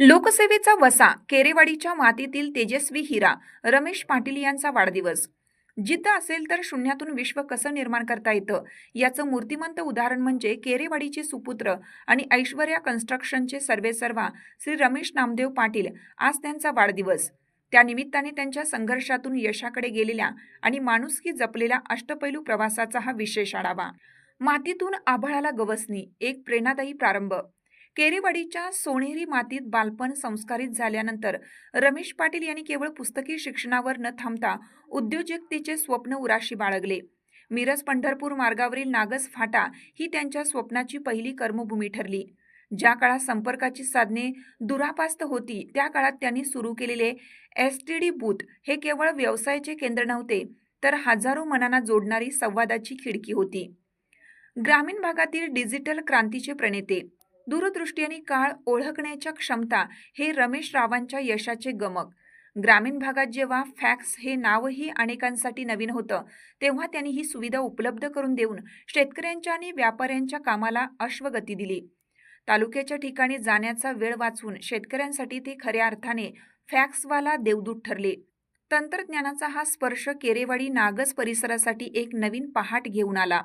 लोकसेवेचा वसा केरेवाडीच्या मातीतील तेजस्वी हिरा रमेश पाटील यांचा वाढदिवस. जिद्द असेल तर शून्यातून विश्व कसं निर्माण करता येतं? याचं मूर्तिमंत उदाहरण म्हणजे केरेवाडीचे सुपुत्र आणि ऐश्वर्या कन्स्ट्रक्शनचे सर्वेसर्वा श्री रमेश नामदेव पाटील आज त्यांचा वाढदिवस. त्यानिमित्ताने त्यांच्या संघर्षातून यशाकडे गेलेल्या आणि माणुसकी जपलेल्या अष्टपैलू प्रवासाचा हा विशेष आढावा. मातीतून आभाळाला गवसणी एक प्रेरणादायी प्रारंभ. केरेवाडीच्या सोनेरी मातीत बालपण संस्कारित झाल्यानंतर रमेश पाटील यांनी केवळ पुस्तकी शिक्षणावर न थांबता उद्योजकतेचे स्वप्न उराशी बाळगले. मिरज पंढरपूर मार्गावरील नागस फाटा ही त्यांच्या स्वप्नाची पहिली कर्मभूमी ठरली. ज्या काळात संपर्काची साधने दुरापास्त होती त्या काळात त्यांनी सुरू केलेले एस टी डी बूथ हे केवळ व्यवसायाचे केंद्र नव्हते तर हजारो मनांना जोडणारी संवादाची खिडकी होती. ग्रामीण भागातील डिजिटल क्रांतीचे प्रणेते दूरदृष्टी काळ ओळखण्याच्या क्षमता हे रमेश रावांच्या यशाचे गमक. ग्रामीण भागात जेव्हा फॅक्स हे नावही अनेकांसाठी नवीन होतं तेव्हा त्यांनी ही सुविधा उपलब्ध करून देऊन शेतकऱ्यांच्या आणि व्यापाऱ्यांच्या कामाला अश्वगती दिली. तालुक्याच्या ठिकाणी जाण्याचा वेळ वाचून शेतकऱ्यांसाठी ते खऱ्या अर्थाने फॅक्सवाला देवदूत ठरले. तंत्रज्ञानाचा हा स्पर्श केरेवाडी नागस परिसरासाठी एक नवीन पहाट घेऊन आला.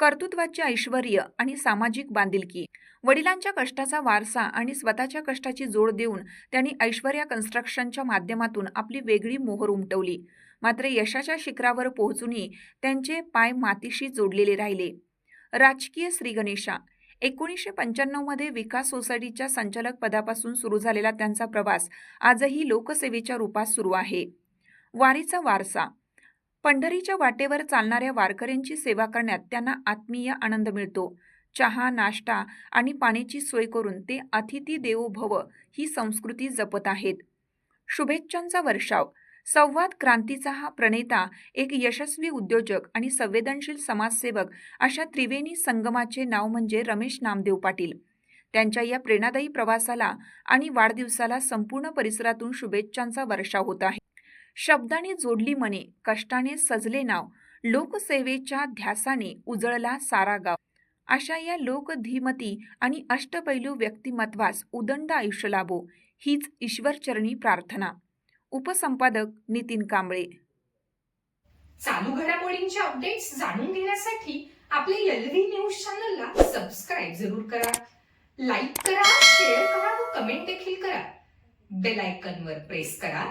कर्तृत्वाचे ऐश्वर आणि सामाजिक बांधिलकी. वडिलांच्या कष्टाचा वारसा आणि स्वतःच्या कष्टाची जोड देऊन त्यांनी ऐश्वर्या कन्स्ट्रक्शनच्या माध्यमातून आपली वेगळी मोहर उमटवली. मात्र यशाच्या शिखरावर पोहोचूनही त्यांचे पाय मातीशी जोडलेले राहिले. राजकीय श्रीगणेशा एकोणीसशे पंच्याण्णवमध्ये विकास सोसायटीच्या संचालक पदापासून सुरू झालेला त्यांचा प्रवास आजही लोकसेवेच्या रूपात सुरू आहे. वारीचा वारसा. पंढरीच्या वाटेवर चालणाऱ्या वारकऱ्यांची सेवा करण्यात त्यांना आत्मीय आनंद मिळतो. चहा नाश्ता आणि पाण्याची सोय करून ते अतिथी देवो भव ही संस्कृती जपत आहेत. शुभेच्छांचा वर्षाव. संवाद क्रांतीचा हा प्रणेता एक यशस्वी उद्योजक आणि संवेदनशील समाजसेवक अशा त्रिवेणी संगमाचे नाव म्हणजे रमेश नामदेव पाटील. त्यांच्या या प्रेरणादायी प्रवासाला आणि वाढदिवसाला संपूर्ण परिसरातून शुभेच्छांचा वर्षाव होत आहे. शब्दाने जोडली मने कष्टाने सजले नाव लोकसेवेच्या ध्यासाने उजळला सारा गाव. अशा या लोकधीमती आणि अष्टपैलू व्यक्तिमत्वास उदंड आयुष्य लाभो हीच ईश्वरचरणी प्रार्थना. उपसंपादक नितीन कांबळे. चालू घडामोडींच्या अपडेट्स जाणून घेण्यासाठी आपले एलव्ही न्यूज चॅनलला सबस्क्राईब जरूर करा. लाईक करा शेअर करा व कमेंट देखील करा. बेल वर प्रेस करा.